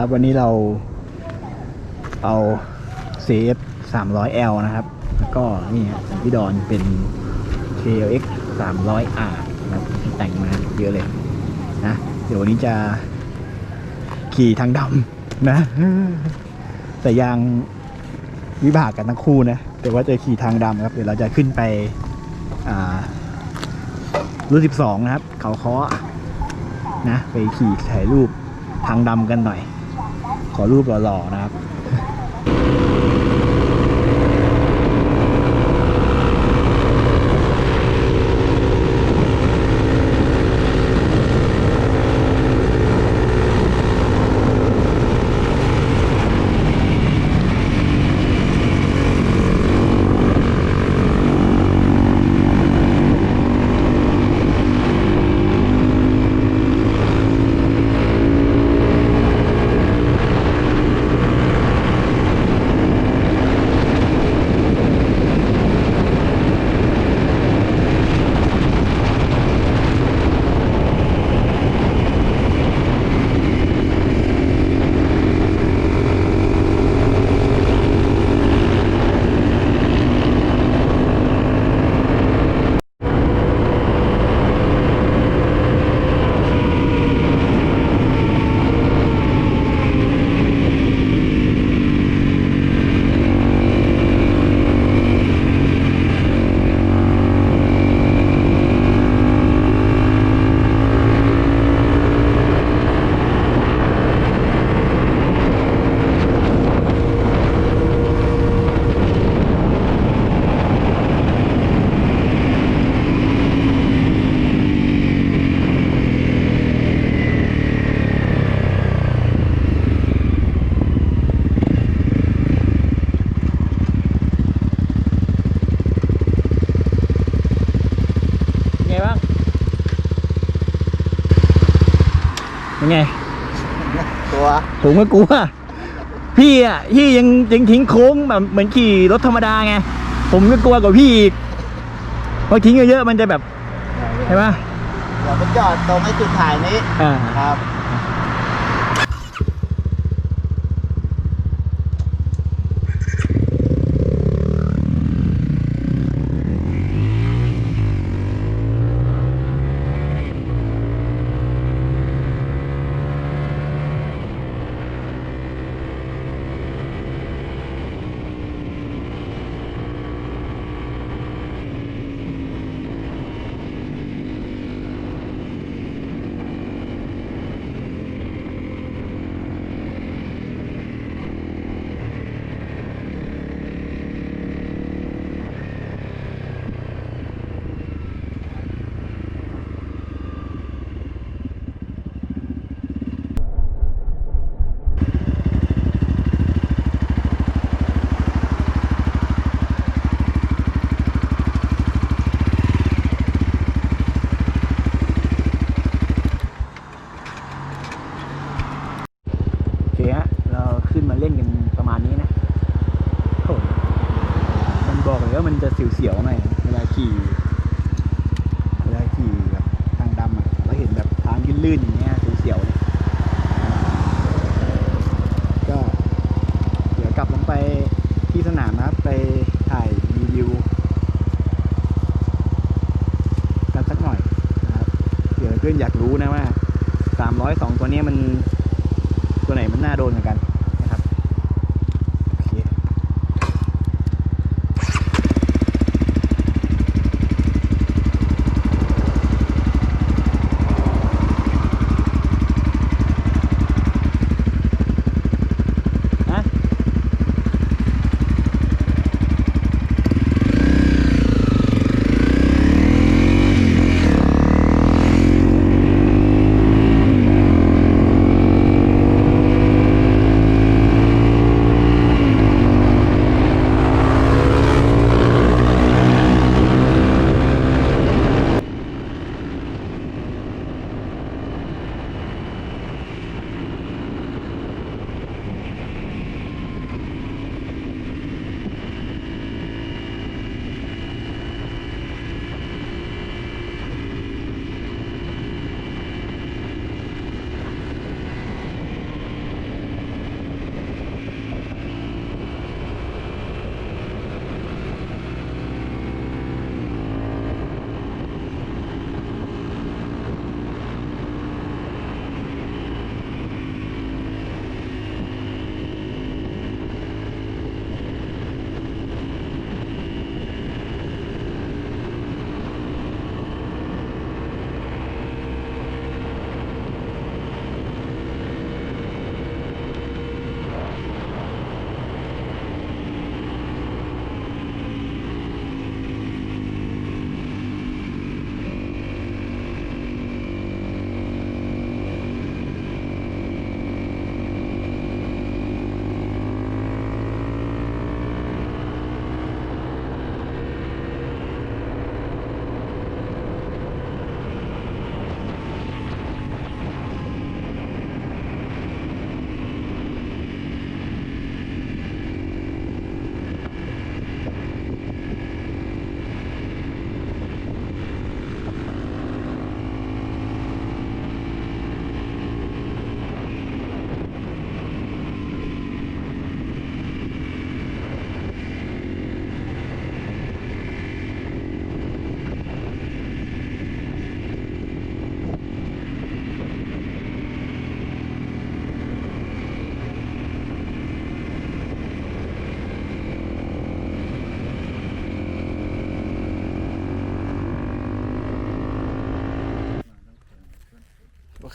ครับ วันนี้เราเอา CF 300L นะครับ แล้วก็นี่ฮะพี่ดอนเป็น KLX 300R นะครับแต่งมาเยอะเลยนะ เดี๋ยววันนี้จะขี่ทางดำนะ แต่ยางวิบากกันทั้งคู่นะ แต่ว่าจะขี่ทางดำครับ เดี๋ยวเราจะขึ้นไปอ่ารุ่น12 นะครับ เขาเคาะนะ ไปขี่ถ่ายรูปทางดำกันหน่อย รูปหล่อๆนะครับ ผมก็กลัวพี่อะพี่ยังยังทิ้งโค้งแบบเหมือนขี่รถธรรมดาไงผมก็กลัวกว่าพี่อีกพอทิ้งเยอะๆมันจะแบบใช่ไหมเดี๋ยวไปจอดตรงไอ้จุดถ่ายนี้อ่า ครับ โอเคฮะ เราขึ้นมาเล่นกันประมาณนี้นะโอ้มันบอกเลยว่ามันจะเสียวๆหน่อยเวลาขี่เวลาขี่แบบทางดำอะเราเห็นแบบทางลื่นๆอย่างเงี้ยเสียวๆเลยก็ เดี๋ยวกลับลงไปที่สนามนะครับ ไปถ่ายรีวิว กันสักหน่อยนะครับเดี๋ยวเพื่อนอยากรู้นะว่า ร้อยสองตัวนี้มันตัวไหนมันน่าโดนเหมือนกัน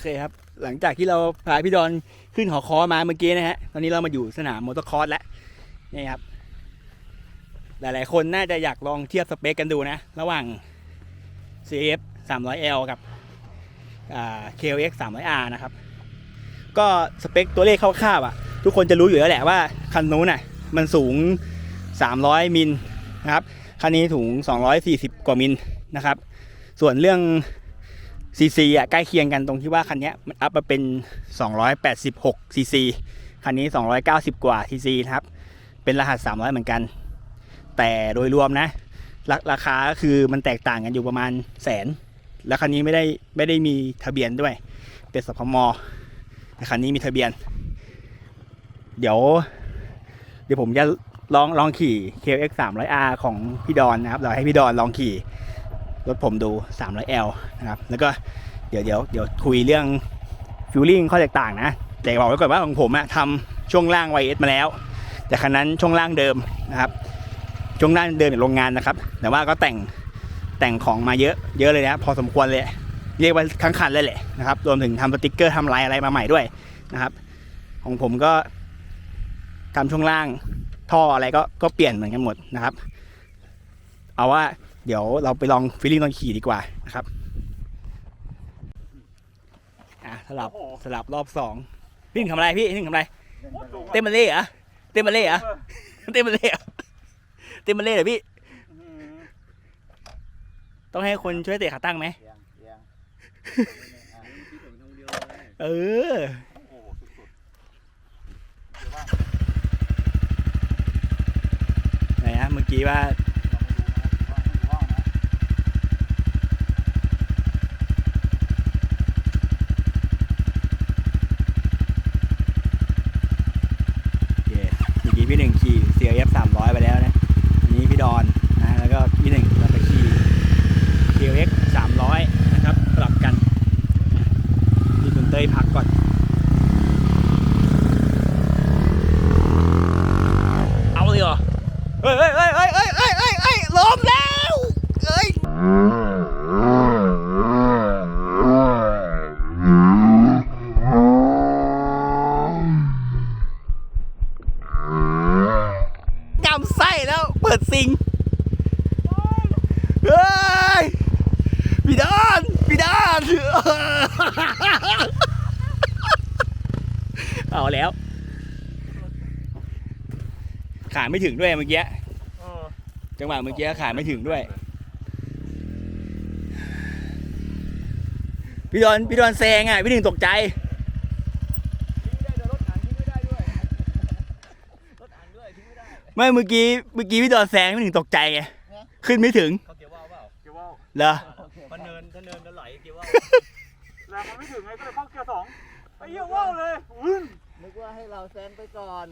เคครับ หลังจากที่เราพาพี่ดอนขึ้นหอคอมาเมื่อกี้นะฮะ ตอนนี้เรามาอยู่สนามมอเตอร์คอร์สแล้วนี่ครับ หลาย ๆ คนน่าจะอยากลองเทียบสเปคกันดูนะ ระหว่าง CF 300L กับอ่า KLX 300R นะครับ ก็สเปคตัวเลขคร่าวๆอะ ทุกคนจะรู้อยู่แล้วแหละว่า คันนู้นน่ะ มันสูง 300 มิลนะครับ คันนี้ถุง 240 กว่ามิลนะครับ ส่วนเรื่อง CC อะใกล้เคียงกันตรงที่ว่าคันนี้มันอัพมาเป็น 286 CC คันนี้ 290 กว่า CC นะครับ เป็นรหัส 300 เหมือนกัน แต่โดยรวมนะราราคาคือมันแตกต่างกันอยู่ประมาณแสน แล้วคันนี้ไม่ได้ไม่ได้มีทะเบียนด้วย เป็นสพมแต่คันนี้มีทะเบียน เดี๋ยว เดี๋ยวผมจะลองลองขี่ KX 300R ของพี่ดอนนะครับเราให้พี่ดอนลองขี่ รถผมดู 300L นะครับ แล้วก็เดี๋ยวเดี๋ยวเดี๋ยวคุยเรื่องฟิลลิ่งข้อแตกต่างนะ แต่บอกไว้ก่อนว่าของผมอะทำช่วงล่าง YS มาแล้ว แต่คันนั้นช่วงล่างเดิมนะครับ ช่วงล่างเดิมจากโรงงานนะครับ แต่ว่าก็แต่งแต่งของมาเยอะเยอะเลยนะพอสมควรเลย เรียกว่าทั้งคันเลยแหละนะครับ รวมถึงทำสติกเกอร์ทำลายอะไรมาใหม่ด้วยนะครับ ของผมก็ทำช่วงล่างท่ออะไรก็ก็เปลี่ยนเหมือนกันหมดนะครับ เอาว่า เดี๋ยวเราไปลองฟีลลิ่งตอนขี่ดีกว่านะครับอะสลับสลับรอบสองพี่หนึ่งทำอะไรพี่พี่หนึ่งทำอะไร เต้นมาเล่เหรอเต้นมาเล่เหรอเต้นมาเล่เหรอเต้นมาเล่เหรอพี่ ต้องให้คนช่วยเตะขาตั้งไหมเออไหนนะเมื่อกี้ว่า โอเคเมื่อกี้พี่หนึ่งขี่ CRF 300 ไปแล้วนะ อันนี้พี่ดอนนะ แล้วก็พี่หนึ่งเราไปขี่ KX 300 นะครับสลับกันนี่คุณเต้ย พักก่อน ถึงด้วยเมื่อกี้จังหวะเมื่อกี้ขาไม่ถึงด้วย พี่ดอนพี่ดอนแซงอะพี่หนึ่งตกใจไม่เมื่อกี้เมื่อกี้พี่ดอนแซงพี่หนึ่งตกใจไงขึ้นไม่ถึงเขาเกี่ยวว่าวเปล่าเกียร์ว่าวเหรอมันเนินถ้าเนินจะไหลเกี่ยวว่าวแรงมันไม่ถึงไงก็เลยเข้าเกียร์สองไอ้เหี้ยว่าวเลยอื้นนึกว่าให้เราแซงไปก่อน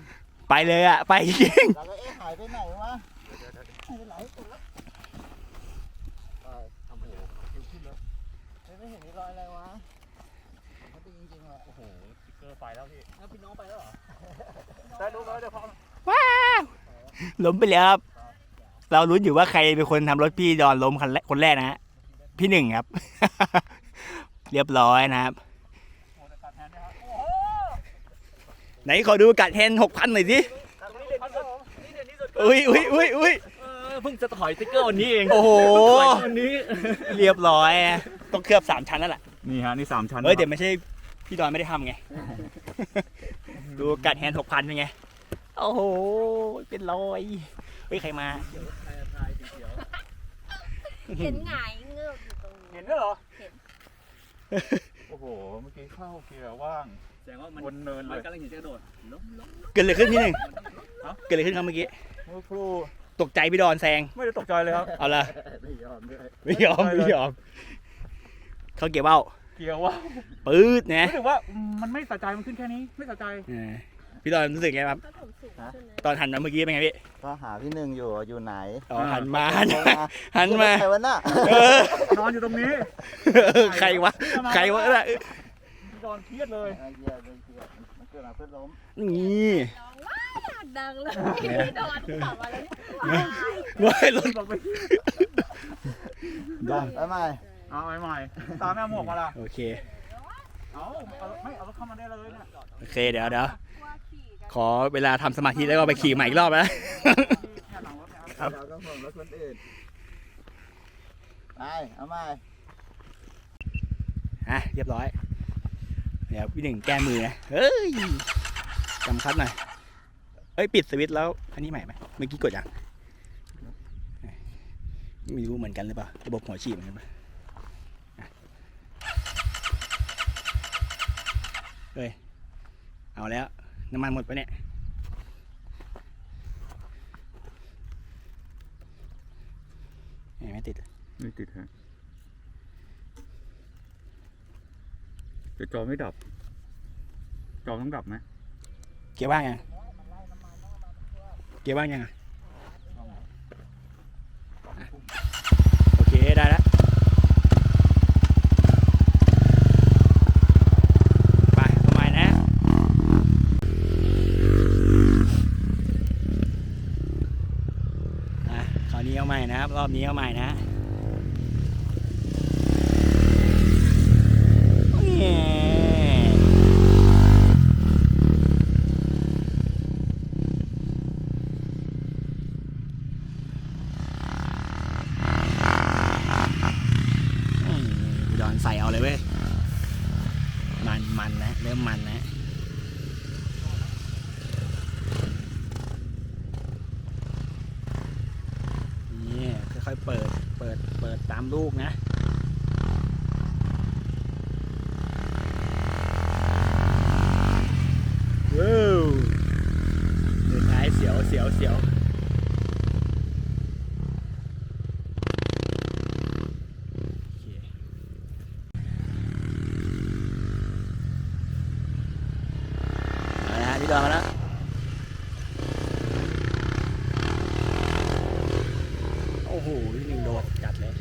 ไปเลยอะไปจริงเราก็เอ๊ะหายไปไหนวะไม่ไหลสุดแล้วไปทำโหคิวขึ้นแล้วเฮ้ยไม่เห็นมีรอยอะไรวะเขาดีจริงๆว่ะโอ้โหเกอร์ไปแล้วพี่แล้วพี่น้องไปแล้วเหรอได้รู้แล้วเดี๋ยวพอว้าวล้มไปแล้วครับ เรารู้อยู่ว่าใครเป็นคนทำรถพี่ดอนล้มคันแรกคนแรกนะฮะพี่หนึ่งครับ เรียบร้อยนะครับ โอ้แต่ตัดแทนนะครับโอ้โห ไหนขอดูกัดแฮนหกพันหน่อยสิตรงนี้เด่นที่สุดนี่เด่นที่สุดอุ้ยอุ้ยอุ้ยอุ้ยเออเพิ่งจะถอยสติ๊กเกอร์วันนี้เองโอ้โหถอยวันนี้เรียบร้อยอะต้องเคลือบสามชั้นแล้วล่ะนี่ฮะนี่สามชั้นเฮ้ยเดี๋ยวไม่ใช่พี่ดอนไม่ได้ทำไง ดูกัดแฮนหกพันเป็นไงโอ้โหเป็นรอยเฮ้ยใครมาเห็นหงายเงือบอยู่ตรงนี้เห็นด้วยเหรอเห็นโอ้โหเมื่อกี้เข้าเกียร์ว่าง แสดงว่ามันบนเนินเลยกำลังเห็นจะกระโดดล้มล้มเกิดอะไรขึ้นพี่หนึ่งฮะเกิดอะไรขึ้นครับเมื่อกี้เมื่อครูตกใจพี่ดอนแซง ไม่ได้ตกใจเลยครับ เอาละไม่ยอมด้วยไม่ยอมไม่เลยไม่ยอม เขาเก็บเบ้าเกียร์ว่างปื๊ดนะรู้สึกว่ามันไม่สะใจมันขึ้นแค่นี้ ไม่สะใจเออพี่ดอนรู้สึกไงครับ ถ้าผมสูงใช่ไหมตอนหันมาเมื่อกี้เป็นไงพี่ ก็หาพี่หนึ่งอยู่อยู่ไหนอ๋อหันมาหันมาหันมาใครวะน่ะเออนอนอยู่ตรงนี้เออใครวะ ใครวะน่ะพี่ ดอนเครียดเลยไอ้เหี้ยไอ้เหี้ยมันเกิดมาเพื่อล้มนี่ร้องว้าวดังเลยพี่ดอนขับมาแล้วเนี่ยว้ายว้ายรถบอกไปไปใหม่เอาใหม่ๆตามแม่หมวกมาละโอเค เอาเอาไม่เอารถเข้ามาได้เลยเนี่ยโอเค เดี๋ยวเดี๋ยวว่าขี่กันขอเวลาทำสมาธิแล้วก็ไปขี่ใหม่อีกรอบนะแค่หลังรถเนี่ยครับ เราก็ห่วงรถคนอื่นไปเอามาอะเรียบร้อย เดี๋ยวพี่หนึ่งแก้มือนะเฮ้ยจำคัดหน่อยเอ้ยปิดสวิตช์แล้ว อันนี้ใหม่ไหมเมื่อกี้กดยังไม่รู้เหมือนกันหรือเปล่าระบบหัวฉีดเหมือนกันปะอะเฮ้ย เอาแล้ว น้ำมันหมดปะเนี่ยเอ้ยไม่ติด ไม่ติดฮะ แต่จอไม่ดับ จอต้องดับไหมเกียร์ว่างยังเกียร์ว่างยังอะอะโอเคได้แล้วไปประมาณนะอะคราวนี้เอาใหม่นะครับ รอบนี้เอาใหม่นะแง่อืมดอนใส่เอาเลยเว้ย มันมันนะ เริ่มมันนะ นี่ค่อยๆเปิด เปิด เปิดตามลูกนะว้าวเดินท้ายเสียวเสียวเสียวโอเคเอาละฮะพี่ดอนมาแล้ว โอ้โหนี่หนึ่งโดดจัดเลย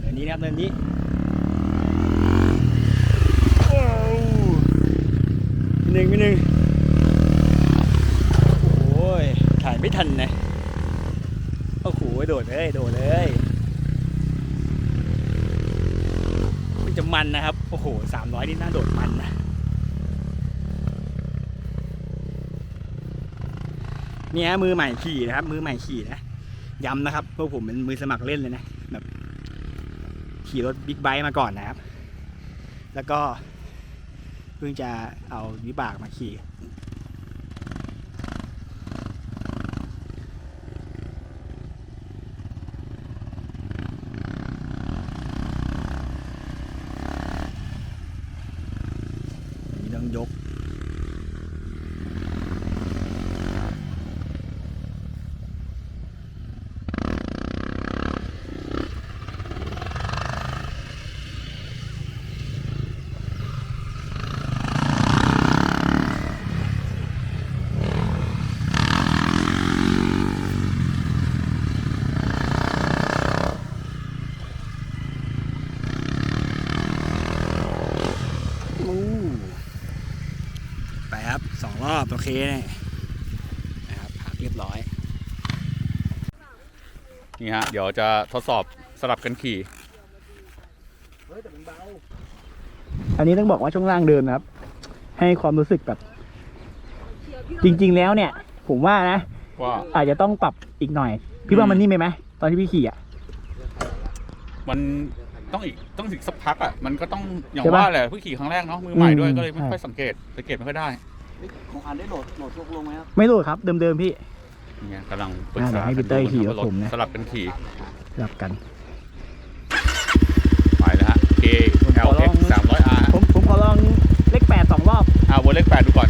เดิ นี้นะครับเดินนี้หนึ่งพี่หนึ่งโอ้ยถ่ายไม่ทันนะโอ้โหโดดเลยโดดเลยมันจะมันนะครับโอ้โหสามร้อยนี่น่าโดดมันนะเนี่ยมือใหม่ขี่นะครับ มือใหม่ขี่นะย้ำนะครับพวกผมเป็นมือสมัครเล่นเลยนะ ขี่รถบิ๊กไบค์มาก่อนนะครับ แล้วก็เพิ่งจะเอาวิบากมาขี่นี่ต้องยก อู้ไปครับสองรอบ โอ เคเนี่ยนะครับพักเรียบร้อย นี่ฮะ เดี๋ยวจะทดสอบสลับกันขี่เฮ้ยแต่มันเบาอันนี้ต้องบอกว่าช่วงล่างเดินนะครับ ให้ความรู้สึกแบบ จริง ๆ แล้วเนี่ย ผมว่านะ ว่า อาจจะต้องปรับอีกหน่อย พี่ว่ามันนิ่มไปไหมตอนที่พี่ขี่อะ มันต้องอีกต้องอีกสักพักอะ มันก็ต้องอย่างใช่ปะว่าแหละเพิ่งขี่ครั้งแรกเนาะมือใหม่ด้วยอืมก็เลยไม่ใช่ ค่อยสังเกตสังเกตไม่ค่อยได้ ของอันได้โหลดโหลดทุกลงไหมครับไม่รู้ครับเดิมๆพี่นี่ไงกำลังปรึกอ่าเดี๋ษายวให้พี่เต้ยขี่รถผมนะ สลับกันขี่สลับกัน ไปแล้วฮะ K ผมขอลอง LX 300R ผมผมขอลองเลขแปดสองรอบ อ่าวนเลขแปดดูก่อน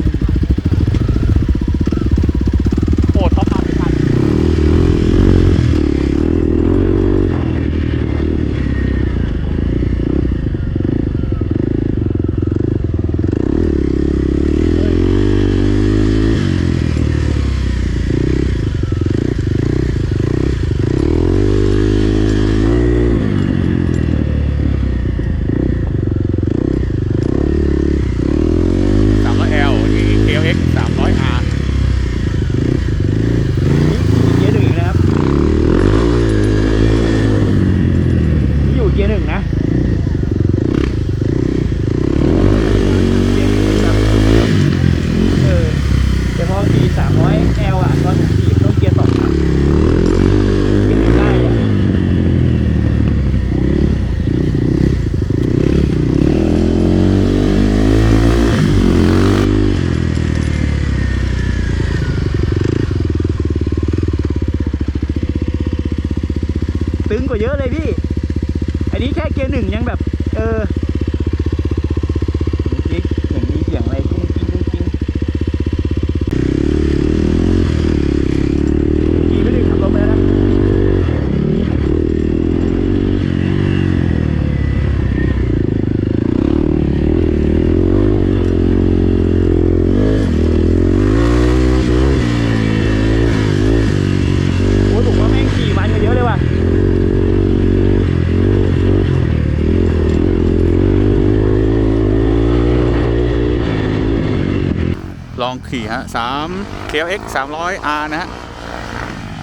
3 KLX 300R นะฮะ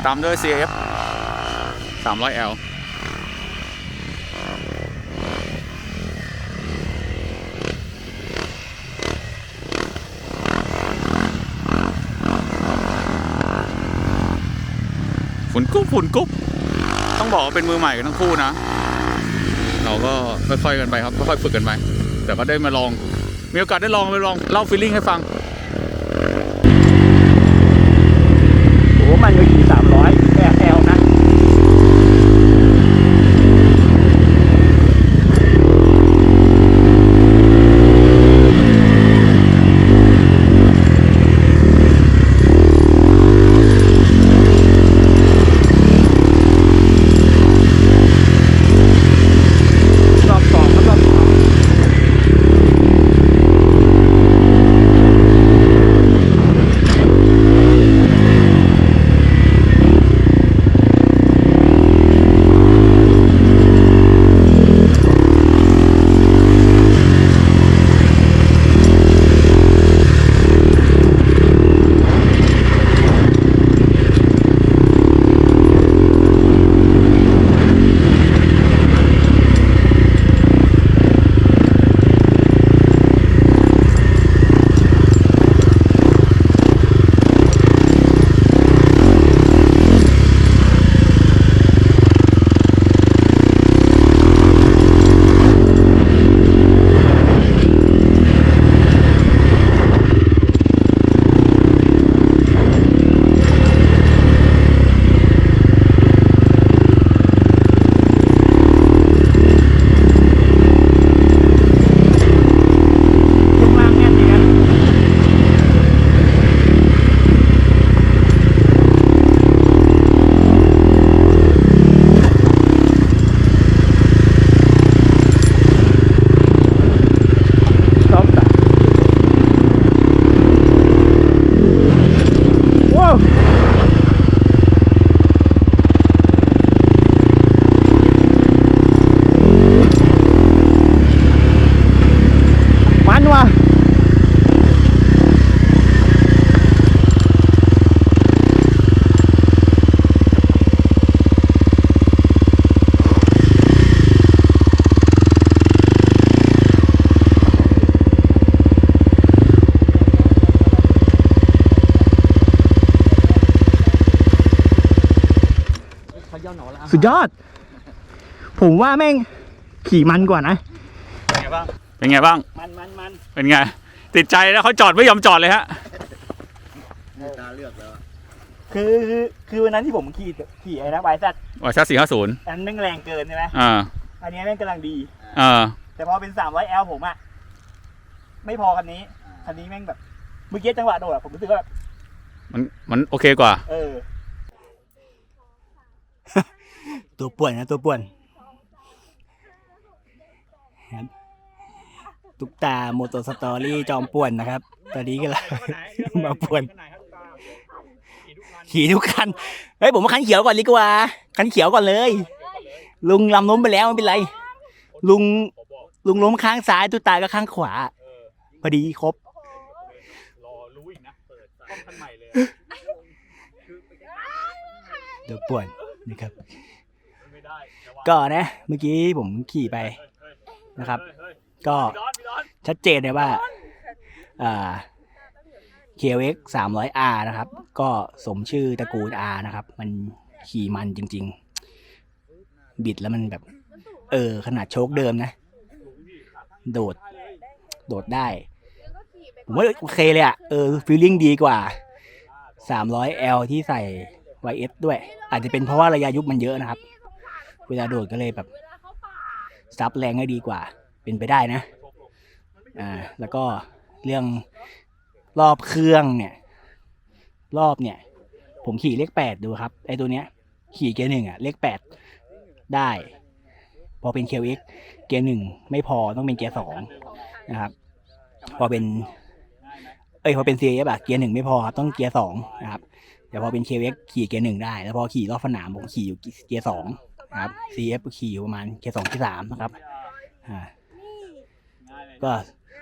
ตามด้วย CF 300L ฝุ่นกุ๊บฝุ่นกุ๊บต้องบอกว่าเป็นมือใหม่กันทั้งคู่นะ เราก็ค่อยๆกันไปครับค่อยๆฝึกกันไป แต่ก็ได้มาลอง มีโอกาสได้ลองไปลองเล่าฟีลลิ่งให้ฟัง สุดยอด ผมว่าแม่งขี่มันกว่านะ เป็นไงบ้าง เป็นไงบ้าง มันมันมันเป็นไง ติดใจแล้วเขาจอดไม่ยอมจอดเลยฮะนี่ตาเลือกแล้วอะคือคือคือวันนั้นที่ผมขี่ขี่ไอ้นะไวซัดวาชาสี่ห้าศูนย์อันนั้นแม่งแรงเกินใช่ไหมอ่าอันนี้แม่งกำลังดี อ่าแต่พอเป็นสามร้อยแอลผมอะไม่พอคันนี้คันนี้แม่งแบบเมื่อกี้จังหวะโดดอะผมรู้สึกว่าแบบมัน มันโอเคกว่า เออ ตัวป่วนนะตัวป่วนครับตุกตาโมโตสตอรี่จอมป่วนนะครับ ตอนนี้ก็เลยมาป่วน ขี่ทุกคัน เฮ้ยผมว่าคันเขียวก่อนดีกว่า คันเขียวก่อนเลย ลุงลำล้มไปแล้วไม่เป็นไร ลุงลุงล้มข้างซ้ายตุกตาก็ข้างขวา พอดีครบรอรู้อีกนะเปิดต้คันใหม่เลยเดี๋ยวป่วนนะครับไม่ได้ ก็นะเมื่อกี้ผมขี่ไปนะครับ ก็ชัดเจนเลยว่าอ่า KX 300R นะครับ ก็สมชื่อตระกูล R นะครับ มันขี่มันจริง ๆ บิดแล้วมันแบบ เออ ขนาดโชคเดิมนะ โดด โดดได้ ผมว่าโอเคเลยอะเออฟีลลิ่งดีกว่า 300L ที่ใส่ YS ด้วย อาจจะเป็นเพราะว่าระยะยุบมันเยอะนะครับ เวลาโดดก็เลยแบบซับแรงให้ดีกว่า เป็นไปได้นะ อ่า แล้วก็เรื่องรอบเครื่องเนี่ย รอบเนี่ย ผมขี่เลขแปดดูครับ ไอตัวเนี้ย ขี่เกียร์หนึ่งอะเลขแปดได้ พอเป็น KX เอ็กเกียร์หนึ่งไม่พอต้องเป็นเกียร์สองนะครับ พอเป็น เอ้ยพอเป็น CF อะเกียร์หนึ่งไม่พอครับต้องเกียร์สองนะครับ แต่พอเป็น KX ขี่เกียร์หนึ่งได้ แล้วพอขี่รอบสนามผมขี่อยู่เกียร์สอง ครับ CF ขี่อยู่ประมาณเกียร์สองที่สามนะครับอ่าก็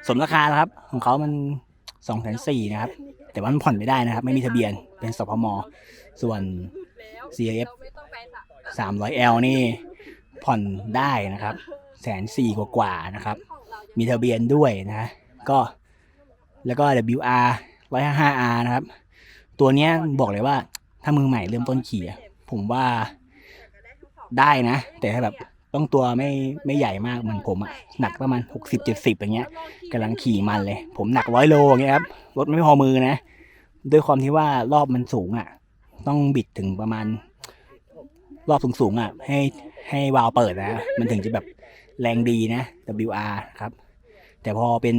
สมราคาแล้วครับ ของเขามันสองแสนสี่นะครับ แต่ว่ามันผ่อนไม่ได้นะครับ ไม่มีทะเบียนเป็นสพมส่วน CF 300L นี่ผ่อนได้นะครับแสนสี่กว่าๆนะครับ มีทะเบียนด้วยนะ ก็แล้วก็ WR 155R นะครับ ตัวเนี้ยบอกเลยว่าถ้ามือใหม่เริ่มต้นขี่อะผมว่า ได้นะ แต่ถ้าแบบต้องตัวไม่ไม่ใหญ่มากเหมือนผมอะหนักประมาณ 60-70อย่างเงี้ยกำลังขี่มันเลย ผมหนักร้อยโลอย่างเงี้ยครับรถไม่พอมือนะ ด้วยความที่ว่ารอบมันสูงอะต้องบิดถึงประมาณ รอบสูงๆอะให้ให้วาล์วเปิดนะ มันถึงจะแบบแรงดีนะ WR ครับ แต่พอเป็น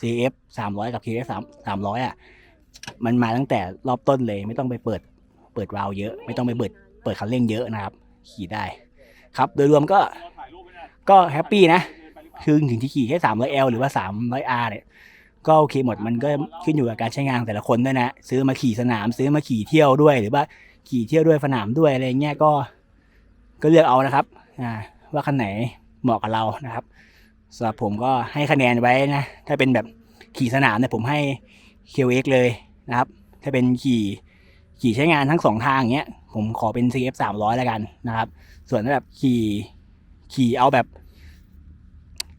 CF 300 กับ KF 3 300อะมันมาตั้งแต่รอบต้นเลยไม่ต้องไปเปิดเปิดวาล์วเยอะ ไม่ต้องไปเปิดเปิดคันเร่งเยอะนะครับ ขี่ได้ ครับโดยรวมก็ก็แฮปปี้นะคือถึงที่ขี่แค่ 300L หรือว่า 300R เนี่ยก็โอเคหมดมันก็ขึ้นอยู่กับการใช้งานของแต่ละคนด้วยนะ ซื้อมาขี่สนามซื้อมาขี่เที่ยวด้วย หรือว่าขี่เที่ยวด้วยสนามด้วยอะไรเงี้ยก็ก็เลือกเอานะครับอ่าว่าคันไหนเหมาะกับเรานะครับสำหรับผมก็ให้คะแนนไว้นะ ถ้าเป็นแบบขี่สนามเนี่ยผมให้ QX เลยนะครับ ถ้าเป็นขี่ ขี่ใช้งานทั้งสองทางอย่างเงี้ย ผมขอเป็น CF 300แล้วกันนะครับ ส่วนถ้าแบบขี่ขี่เอาแบบ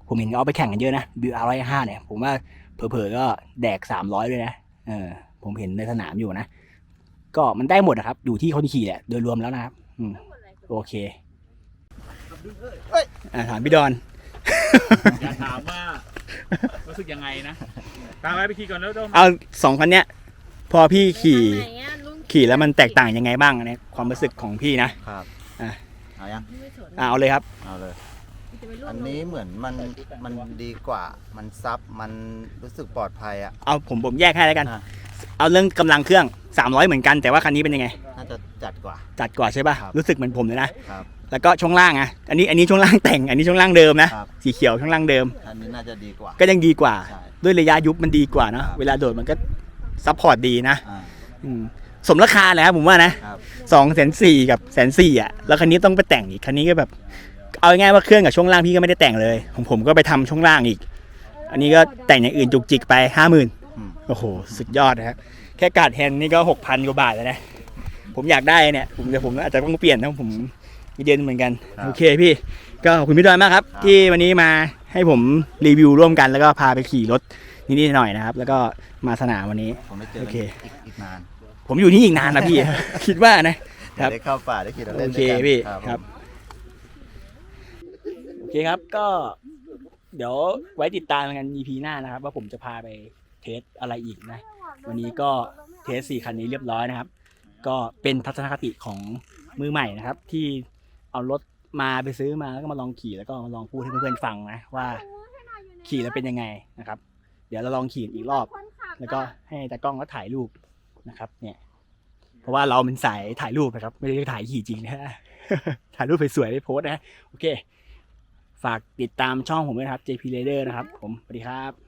ผมเห็นเอาไปแข่งกันเยอะนะ BR 105 เนี่ย ผมว่าเผลอๆก็แดก 300 ด้วยนะ เออ ผมเห็นในสนามอยู่นะ ก็มันได้หมดนะครับ อยู่ที่คนขี่แหละ โดยรวมแล้วนะครับอืมโอเคอ่าถามพี่ดอน อย่าถามว่ารู้สึกยังไงนะ ตามไปไปขี่ก่อนแล้วเดี๋ยวเอาสองคันเนี้ย พอพี่ขี่ ไหนอะรุ่น ขี่แล้วมันแตกต่างยังไงบ้างเนี่ยความรู้สึกของพี่นะครับอะเอายังไม่สนอ่าเอาเลยครับ เอาเลยจะไปรุ่อันนี้เหมือนมันมันดีกว่า มันซับมันรู้สึกปลอดภัยอะ เอาผมผมแยกให้แล้วกัน อะ เอาเรื่องกำลังเครื่อง 300 เหมือนกันแต่ว่าคันนี้เป็นยังไง น่าจะจัดกว่า จัดกว่าใช่ป่ะครับรู้สึกเหมือนผมเลยนะครับ แล้วก็ช่วงล่างอะอันนี้อันนี้ช่วงล่างแต่งอันนี้ช่วงล่างเดิมนะครับ สีเขียวช่วงล่างเดิม อันนี้น่าจะดีกว่า ก็ยังดีกว่า ใช่ด้วยระยะยุบมันดีกว่าเนอะครับ เวลาโดดมันก็ซัพพอร์ตดีนะอ่าอืม สมราคาเลยครับผมว่านะครับ สองแสนสี่กับแสนสี่อะแล้วคันนี้ต้องไปแต่งอีกคันนี้ก็แบบ เอาง่ายๆว่าเครื่องกับช่วงล่างพี่ก็ไม่ได้แต่งเลยของผมก็ไปทำช่วงล่างอีก อันนี้ก็แต่งอย่างอื่นจุกจิกไปห้าหมื่นอืม โอ้โห สุดยอดนะครับแค่การ์ดแฮนด์นี่ก็หกพันกว่าบาทแล้วนะ ผมอยากได้เนี่ย ผมเดี๋ยวผมอาจจะต้องเปลี่ยนนะผมมีเดินเหมือนกันโอเคพี่ ก็ขอบคุณพี่ดอนมากครับ ที่วันนี้มาให้ผมรีวิวร่วมกันแล้วก็พาไปขี่รถนิดๆหน่อยๆนะครับ แล้วก็มาสนามวันนี้ ผมไม่เจอโอเค อีกอีกนาน ผมอยู่นี่อีกนานนะพี่ คิดว่านะ ครับ ได้เข้าป่าได้ขี่รถเล่นโอเคด้วยกันพี่ผมครับ โอเคครับก็ เดี๋ยวไว้ติดตามกัน EP หน้านะครับ ว่าผมจะพาไปเทสอะไรอีกนะ วันนี้ก็เทสสี่คันนี้เรียบร้อยนะครับ ก็เป็นทัศนคติของมือใหม่นะครับ ที่เอารถมาไปซื้อมาแล้วก็มาลองขี่แล้วก็มาลองพูดให้เพื่อนๆฟังนะว่า ขี่แล้วเป็นยังไงนะครับ เดี๋ยวเราลองขี่อีกรอบ แล้วก็ให้ตากล้องก็ถ่ายรูป นะครับ เนี่ย เพราะว่าเราเป็นสายถ่ายรูปนะครับ ไม่ได้ถ่ายขี่จริงนะถ่ายรูปสวยๆไปโพสนะ โอเค ฝากติดตามช่องผมด้วยนะครับ JP Raider นะครับ ผมสวัสดีครับ